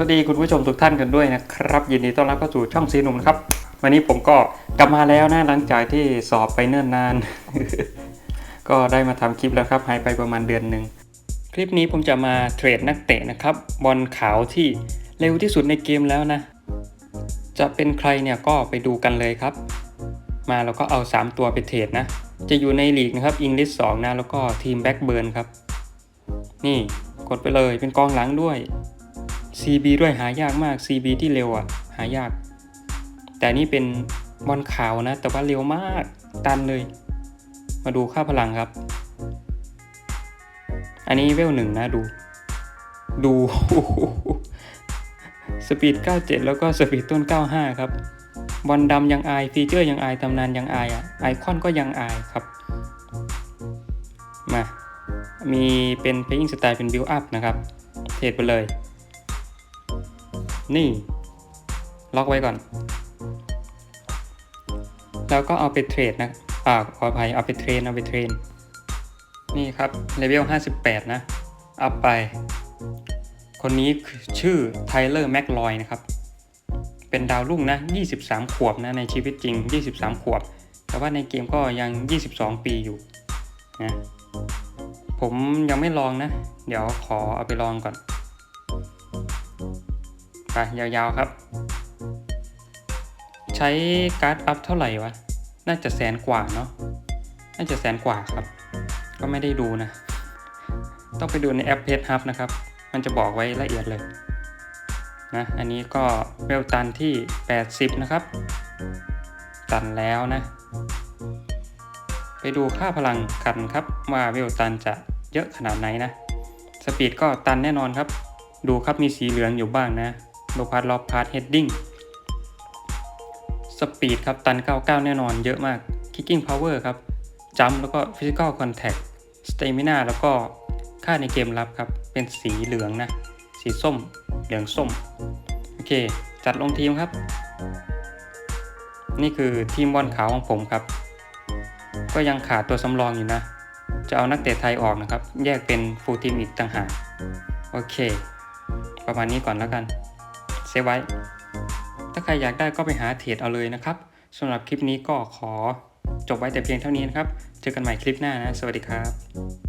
วัสดีคุณผู้ชมทุกท่านกันด้วยนะครับ ยินดีต้อนรับเข้าสู่ช่องซีหนุ่มนะครับ วันนี้ผมก็กลับมาแล้วนะหลังจากที่สอบไปเนิ่นนาน ก็ได้มาทำคลิปแล้วครับหายไปประมาณเดือนหนึ่งคลิปนี้ผมจะมาเทรดนักเตะนะครับ บอลขาวที่เร็วที่สุดในเกมแล้วนะ จะเป็นใครเนี่ยก็ไปดูกันเลยครับ มาแล้วก็เอา 3 ตัวไปเทรดนะ จะอยู่ในลีกนะครับอิงลิสสองนะแล้วก็ทีมแบ็กเบิร์นครับ นี่กดไปเลยเป็นกองหลังด้วย CB ด้วยหายากมาก CB ที่เร็วอะหายาก แต่นี่เป็นบอลขาวนะ แต่ว่าเร็วมากตันเลย มาดูค่าพลังครับ อันนี้เวลหนึ่งนะดู ดูสปีด 97 แล้วก็สปีดต้น 95 ครับ บอลดำยังอาย ฟีเจอร์ยังอาย ตำนานยังอายอะ ไอคอนก็ยังอายครับ มา มีเป็น playing style เป็น build up นะครับ เทรดไปเลย นี่ ล็อกไว้ก่อน แล้วก็เอาไปเทรดนะอ่าขออภัยเอาไปเทรนเอาไปเทรน นี่ครับเลเวล 58 นะ อัพไป คนนี้ชื่อไทเลอร์แม็กลอยนะครับ เป็นดาวรุ่งนะ 23 ขวบนะ ในชีวิตจริง 23 ขวบ แต่ว่าในเกมก็ยัง 22 ปีอยู่นะผมยังไม่ลองนะ เดี๋ยวขอเอาไปลองก่อน ไปยาวๆครับ ใช้การ์ดอัพเท่าไหร่วะ น่าจะแสนกว่าเนาะ น่าจะแสนกว่าครับ ก็ไม่ได้ดูนะ ต้องไปดูในแอปเพจฮับนะครับ มันจะบอกไว้ละเอียดเลยนะ อันนี้ก็เวลตันที่ 80 นะครับ ตันแล้วนะ ไปดูค่าพลังกันครับ ว่าเวลตันจะเยอะขนาดไหนนะ สปีดก็ตันแน่นอนครับ ดูครับมีสีเหลืองอยู่บ้างนะ โลพาร์ดลอพาร์ดเฮดดิ้งสปีดครับ ตัน 99 แน่นอนเยอะมาก Kicking Power ครับจัมแล้วก็ Physical Contact Stamina แล้วก็ค่าในเกมรับครับ เป็นสีเหลืองนะ สีส้ม เหลืองส้ม โอเค จัดลงทีมครับ นี่คือทีมบอลขาวของผมครับ ก็ยังขาดตัวสำรองอยู่นะ จะเอานักเตะไทยออกนะครับ แยกเป็นฟูลทีมอีกต่างหาก โอเค ประมาณนี้ก่อนแล้วกัน เซฟไว้ ถ้าใครอยากได้ก็ไปหาเทรดเอาเลยนะครับสำหรับคลิปนี้ก็ขอจบไว้แต่เพียงเท่านี้นะครับ เจอกันใหม่คลิปหน้านะ สวัสดีครับ